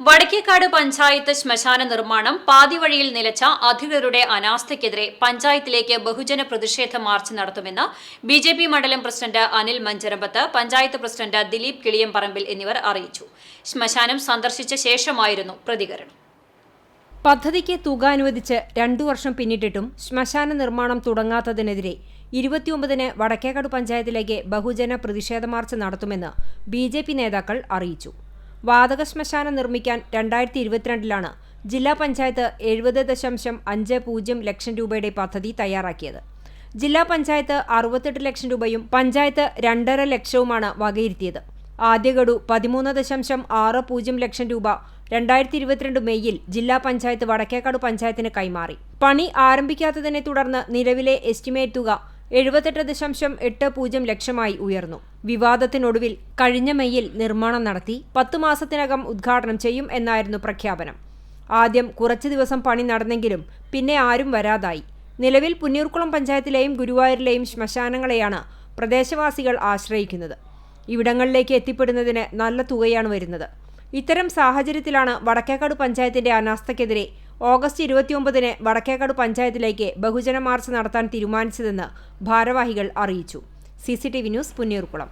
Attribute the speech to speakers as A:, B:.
A: വടക്കേക്കാട് പഞ്ചായത്ത് ശ്മശാന നിർമ്മാണം പാതിവഴിയിൽ നിലച്ച അധികൃതരുടെ അനാസ്ഥയ്ക്കെതിരെ പഞ്ചായത്തിലേക്ക് ബഹുജന പ്രതിഷേധ മാർച്ച് നടത്തുമെന്ന് ബി ജെ പി മണ്ഡലം പ്രസിഡന്റ് അനിൽ മഞ്ചരമ്പത്ത് പഞ്ചായത്ത് പ്രസിഡന്റ് ദിലീപ് കിളിയംപറമ്പിൽ എന്നിവർ അറിയിച്ചു. ശ്മശാനം സന്ദർശിച്ച ശേഷമായിരുന്നു പ്രതികരണം.
B: പദ്ധതിക്ക് തുക അനുവദിച്ച് രണ്ടു വർഷം പിന്നിട്ടിട്ടും ശ്മശാന നിർമ്മാണം തുടങ്ങാത്തതിനെതിരെ ഇരുപത്തിയൊമ്പതിന് വടക്കേക്കാട് പഞ്ചായത്തിലേക്ക് ബഹുജന പ്രതിഷേധ മാർച്ച് നടത്തുമെന്ന് ബി നേതാക്കൾ അറിയിച്ചു. വാതക ശ്മശാനം നിർമ്മിക്കാൻ രണ്ടായിരത്തി ഇരുപത്തിരണ്ടിലാണ് ജില്ലാ പഞ്ചായത്ത് എഴുപത് ദശാംശം അഞ്ച് പൂജ്യം ലക്ഷം രൂപയുടെ പദ്ധതി തയ്യാറാക്കിയത്. ജില്ലാ പഞ്ചായത്ത് അറുപത്തെട്ട് ലക്ഷം രൂപയും പഞ്ചായത്ത് രണ്ടര ലക്ഷവുമാണ് വകയിരുത്തിയത്. ആദ്യ ഗഡു പതിമൂന്ന് ദശാംശം ആറ് പൂജ്യം ലക്ഷം രൂപ രണ്ടായിരത്തി ഇരുപത്തിരണ്ട് മെയ്യിൽ ജില്ലാ പഞ്ചായത്ത് വടക്കേക്കാട് പഞ്ചായത്തിന് കൈമാറി. പണി ആരംഭിക്കാത്തതിനെ തുടർന്ന് നിലവിലെ എസ്റ്റിമേറ്റ് തുക എഴുപത്തെട്ട് ദശാംശം എട്ട് പൂജ്യം ലക്ഷമായി ഉയർന്നു. വിവാദത്തിനൊടുവിൽ കഴിഞ്ഞ മെയ്യിൽ നിർമ്മാണം നടത്തി പത്ത് മാസത്തിനകം ഉദ്ഘാടനം ചെയ്യും എന്നായിരുന്നു പ്രഖ്യാപനം. ആദ്യം കുറച്ചു ദിവസം പണി നടന്നെങ്കിലും പിന്നെ ആരും വരാതായി. നിലവിൽ പുന്നൂർക്കുളം പഞ്ചായത്തിലെയും ഗുരുവായൂരിലെയും ശ്മശാനങ്ങളെയാണ് പ്രദേശവാസികൾ ആശ്രയിക്കുന്നത്. ഇവിടങ്ങളിലേക്ക് എത്തിപ്പെടുന്നതിന് നല്ല തുകയാണ് വരുന്നത്. ഇത്തരം സാഹചര്യത്തിലാണ് വടക്കേക്കാട് പഞ്ചായത്തിന്റെ അനാസ്ഥയ്ക്കെതിരെ ഓഗസ്റ്റ് ഇരുപത്തിയൊമ്പതിന് വടക്കേക്കാട് പഞ്ചായത്തിലേക്ക് ബഹുജന മാർച്ച് നടത്താൻ തീരുമാനിച്ചതെന്ന് ഭാരവാഹികൾ അറിയിച്ചു. C news Punnurkulam